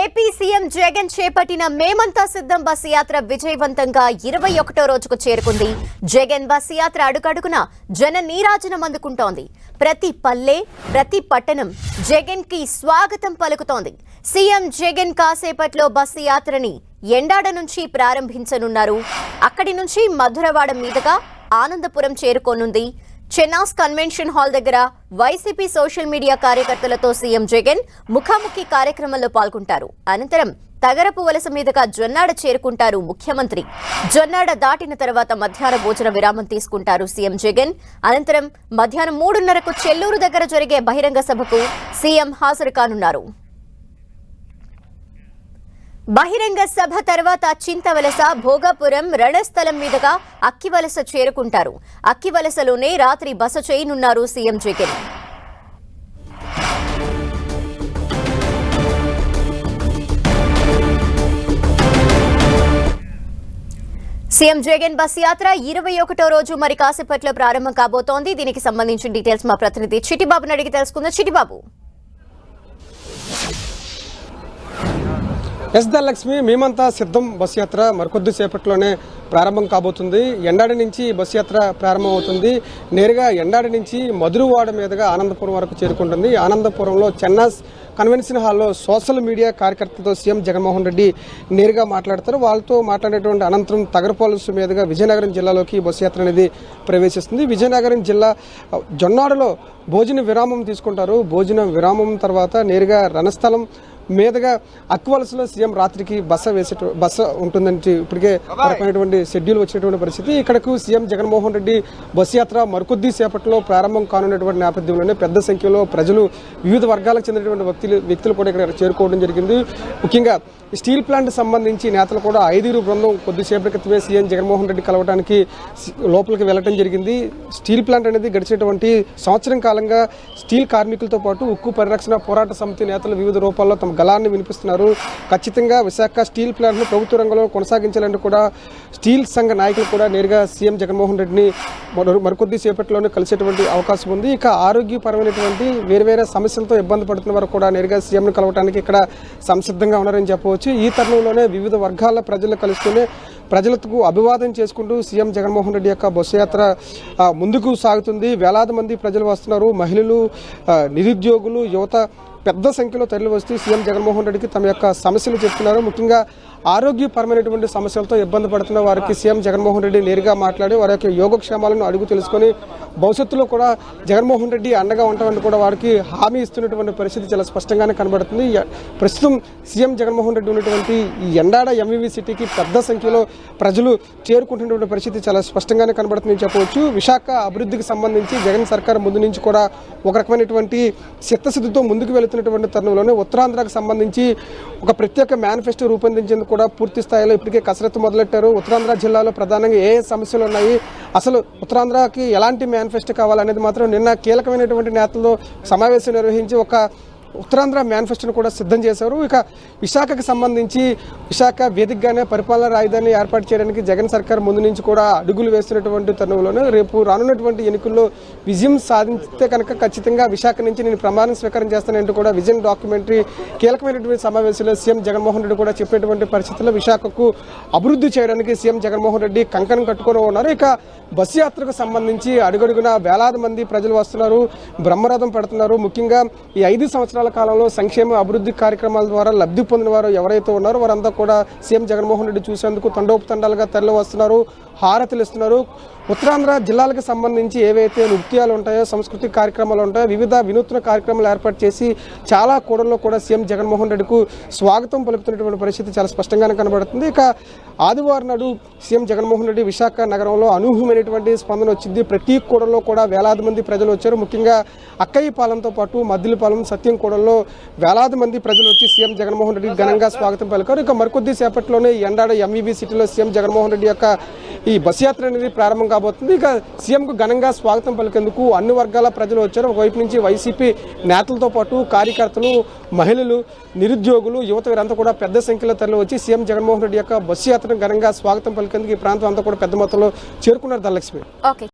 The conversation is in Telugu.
ఏపీ సీఎం జగన్ చేపట్టిన మేమంతా సిద్ధం బస్సు యాత్ర విజయవంతంగా ఇరవై ఒకటో రోజుకు చేరుకుంది. జగన్ బస్సు యాత్ర అడుగడుగున జన నీరాజనం అందుకుంటోంది. ప్రతి పల్లె ప్రతి పట్టణం జగన్కి స్వాగతం పలుకుతోంది. సీఎం జగన్ కాసేపట్లో బస్సు యాత్రని ఎండాడ నుంచి ప్రారంభించనున్నారు. అక్కడి నుంచి మధురవాడ మీదుగా ఆనందపురం చేరుకోనుంది. చెన్నాస్ కన్వెన్షన్ హాల్ దగ్గర వైసీపీ సోషల్ మీడియా కార్యకర్తలతో సీఎం జగన్ ముఖాముఖి కార్యక్రమంలో పాల్గొంటారు. అనంతరం తగరపు వలస మీదుగా జొన్నాడ చేరుకుంటారు ముఖ్యమంత్రి. జొన్నాడ దాటిన తర్వాత మధ్యాహ్న భోజన విరామం తీసుకుంటారు సీఎం జగన్. అనంతరం మధ్యాహ్నం మూడున్నరకు చెల్లూరు దగ్గర జరిగే బహిరంగ సభకు సీఎం హాజరు కానున్నారు. బహిరంగ సభ తర్వాత చింతవలస భోగాపురం రణస్థలం మీదుగా అక్కివలస చేరుకుంటారు. అక్కివలసలోనే రాత్రి బస చేయనున్నారు CM Jagan. CM Jagan bus యాత్ర ఇరవై ఒకటో రోజు మరి కాసేపట్లో ప్రారంభం కాబోతోంది. దీనికి సంబంధించిన డీటెయిల్స్ మా ప్రతినిధి చిటిబాబుని అడిగి తెలుసుకుందాం. చిటిబాబు ఎస్ ధనలక్ష్మి మేమంతా సిద్ధం. బస్ యాత్ర మరికొద్ది సేపట్లోనే ప్రారంభం కాబోతుంది. ఎండాడి నుంచి బస్ యాత్ర ప్రారంభం అవుతుంది నేరుగా ఎండాడి నుంచి మధురవాడ మీదుగా ఆనందపురం వరకు చేరుకుంటుంది. ఆనందపురంలో చెన్నాస్ కన్వెన్షన్ హాల్లో సోషల్ మీడియా కార్యకర్తలతో సీఎం జగన్మోహన్ రెడ్డి నేరుగా మాట్లాడతారు. వాళ్ళతో మాట్లాడేటువంటి అనంతరం తగరపాలసు మీదుగా విజయనగరం జిల్లాలోకి బస్ యాత్ర అనేది ప్రవేశిస్తుంది. విజయనగరం జిల్లా జొన్నాడలో భోజన విరామం తీసుకుంటారు. భోజన విరామం తర్వాత నేరుగా రణస్థలం మీదుగా అక్వలసలో సీఎం రాత్రికి బస వేసే బస ఉంటుందని ఇప్పటికే రకమైనటువంటి షెడ్యూల్ వచ్చినటువంటి పరిస్థితి. ఇక్కడకు సీఎం జగన్మోహన్ రెడ్డి బస్ యాత్ర మరికొద్ది సేపట్లో ప్రారంభం కానున్నటువంటి నేపథ్యంలోనే పెద్ద సంఖ్యలో ప్రజలు వివిధ వర్గాలకు చెందినటువంటి వ్యక్తులు వ్యక్తులు కూడా ఇక్కడ చేరుకోవడం జరిగింది. ముఖ్యంగా స్టీల్ ప్లాంట్ సంబంధించి నేతలు కూడా ఐదుగురు బృందం కొద్దిసేపటి క్రితమే సీఎం జగన్మోహన్ రెడ్డి కలవడానికి లోపలికి వెళ్ళడం జరిగింది. స్టీల్ ప్లాంట్ అనేది గడిచినటువంటి సంవత్సరం కాలంగా స్టీల్ కార్మికులతో పాటు ఉక్కు పరిరక్షణ పోరాట సమితి నేతలు వివిధ రూపాల్లో తమ గలాన్ని వినిపిస్తున్నారు. ఖచ్చితంగా విశాఖ స్టీల్ ప్లాంట్ను ప్రభుత్వ రంగంలో కొనసాగించాలంటూ కూడా స్టీల్ సంఘ నాయకులు కూడా నేరుగా సీఎం జగన్మోహన్ రెడ్డిని మరికొద్ది సేపట్లోనే కలిసేటువంటి అవకాశం ఉంది. ఇక ఆరోగ్యపరమైనటువంటి వేరు వేరే సమస్యలతో ఇబ్బంది పడుతున్న వారు కూడా నేరుగా సీఎంను కలవడానికి ఇక్కడ సంసిద్ధంగా ఉన్నారని చెప్పవచ్చు. ఈ తరుణంలోనే వివిధ వర్గాల ప్రజలు కలుస్తూనే ప్రజలకు అభివాదం చేసుకుంటూ సీఎం జగన్మోహన్ రెడ్డి యొక్క బస్సు యాత్ర ముందుకు సాగుతుంది. వేలాది మంది ప్రజలు వస్తున్నారు. మహిళలు నిరుద్యోగులు యువత పెద్ద సంఖ్యలో తరలి వస్తూ సీఎం జగన్మోహన్ రెడ్డికి తమ యొక్క సమస్యలు చెప్తున్నారు. ముఖ్యంగా ఆరోగ్యపరమైనటువంటి సమస్యలతో ఇబ్బంది పడుతున్న వారికి సీఎం జగన్మోహన్ రెడ్డి నేరుగా మాట్లాడి వారి యొక్క యోగక్షేమాలను అడుగు తెలుసుకొని భవిష్యత్తులో కూడా జగన్మోహన్ రెడ్డి అండగా ఉంటామని కూడా వారికి హామీ ఇస్తున్నటువంటి పరిస్థితి చాలా స్పష్టంగానే కనబడుతుంది. ప్రస్తుతం సీఎం జగన్మోహన్ రెడ్డి ఉన్నటువంటి ఈ ఎండాడ ఎంవివి సిటీకి పెద్ద సంఖ్యలో ప్రజలు చేరుకుంటున్నటువంటి పరిస్థితి చాలా స్పష్టంగానే కనబడుతుందని చెప్పవచ్చు. విశాఖ అభివృద్ధికి సంబంధించి జగన్ సర్కార్ ముందు నుంచి కూడా ఒక రకమైనటువంటి చిత్తశుద్ధితో ముందుకు వెళుతున్నటువంటి తరుణంలోనే ఉత్తరాంధ్రకు సంబంధించి ఒక ప్రత్యేక మేనిఫెస్టో రూపొందించేందుకు కూడా పూర్తి స్థాయిలో ఇప్పటికే కసరత్తు మొదలెట్టారు. ఉత్తరాంధ్ర జిల్లాలో ప్రధానంగా ఏ ఏ సమస్యలు ఉన్నాయి? అసలు ఉత్తరాంధ్రకి ఎలాంటి మేనిఫెస్టో కావాలనేది మాత్రం నిన్న కీలకమైనటువంటి నేతలతో సమావేశం నిర్వహించి ఒక ఉత్తరాంధ్ర మేనిఫెస్టోను కూడా సిద్ధం చేశారు. ఇక విశాఖకు సంబంధించి విశాఖ వేదికగానే పరిపాలన రాజధాని ఏర్పాటు చేయడానికి జగన్ సర్కార్ ముందు నుంచి కూడా అడుగులు వేస్తున్నటువంటి తరుణంలోనే రేపు రానున్నటువంటి ఎన్నికల్లో విజయం సాధిస్తే కనుక ఖచ్చితంగా విశాఖ నుంచి నేను ప్రమాణం స్వీకారం చేస్తానంటూ కూడా విజన్ డాక్యుమెంటరీ కీలకమైనటువంటి సమావేశంలో సీఎం జగన్మోహన్ రెడ్డి కూడా చెప్పినటువంటి పరిస్థితుల్లో విశాఖకు అభివృద్ధి చేయడానికి సీఎం జగన్మోహన్ రెడ్డి కంకణం కట్టుకొని ఉన్నారు. ఇక బస్సు యాత్రకు సంబంధించి అడుగడుగున వేలాది మంది ప్రజలు వస్తున్నారు. బ్రహ్మరథం పెడుతున్నారు. ముఖ్యంగా ఈ ఐదు సంవత్సరాలు కాలంలో సంక్షేమ అభివృద్ధి కార్యక్రమాల ద్వారా లబ్ధి పొందిన వారు ఎవరైతే ఉన్నారో వారంతా కూడా సీఎం జగన్మోహన్ రెడ్డి చూసేందుకు తండోపతండాలుగా తరలి వస్తున్నారు హారతులు ఇస్తున్నారు ఉత్తరాంధ్ర జిల్లాలకు సంబంధించి ఏవైతే నృత్యాలు ఉంటాయో సాంస్కృతిక కార్యక్రమాలు ఉంటాయో వివిధ వినూత్న కార్యక్రమాలు ఏర్పాటు చేసి చాలా కూడల్లో కూడా సీఎం జగన్మోహన్ రెడ్డికు స్వాగతం పలుకుతున్నటువంటి పరిస్థితి చాలా స్పష్టంగానే కనబడుతుంది. ఇక ఆదివారం నాడు సీఎం జగన్మోహన్ రెడ్డి విశాఖ నగరంలో అనూహ్యమైనటువంటి స్పందన వచ్చింది. ప్రతి కూడల్లో కూడా వేలాది మంది ప్రజలు వచ్చారు. ముఖ్యంగా అక్కయ్యపాలెంతో పాటు మద్దిలపాలెం సత్యం కూడల్లో వేలాది మంది ప్రజలు వచ్చి సీఎం జగన్మోహన్ రెడ్డి ఘనంగా స్వాగతం పలికారు. ఇక మరికొద్ది సేపట్లోనే ఎండాడ ఎంవీబీ సిటీలో సీఎం జగన్మోహన్ రెడ్డి యొక్క ఈ బస్ యాత్ర అనేది ప్రారంభం కాబోతుంది. ఇక సీఎంకు ఘనంగా స్వాగతం పలికేందుకు అన్ని వర్గాల ప్రజలు వచ్చారు. ఒకవైపు నుంచి వైసీపీ నేతలతో పాటు కార్యకర్తలు మహిళలు నిరుద్యోగులు యువత వీరంతా కూడా పెద్ద సంఖ్యలో తరలి వచ్చి సీఎం జగన్మోహన్ రెడ్డి యొక్క బస్సు యాత్రను ఘనంగా స్వాగతం పలికేందుకు ఈ ప్రాంతం అంతా కూడా పెద్ద మొత్తంలో చేరుకున్నారు ధనలక్ష్మి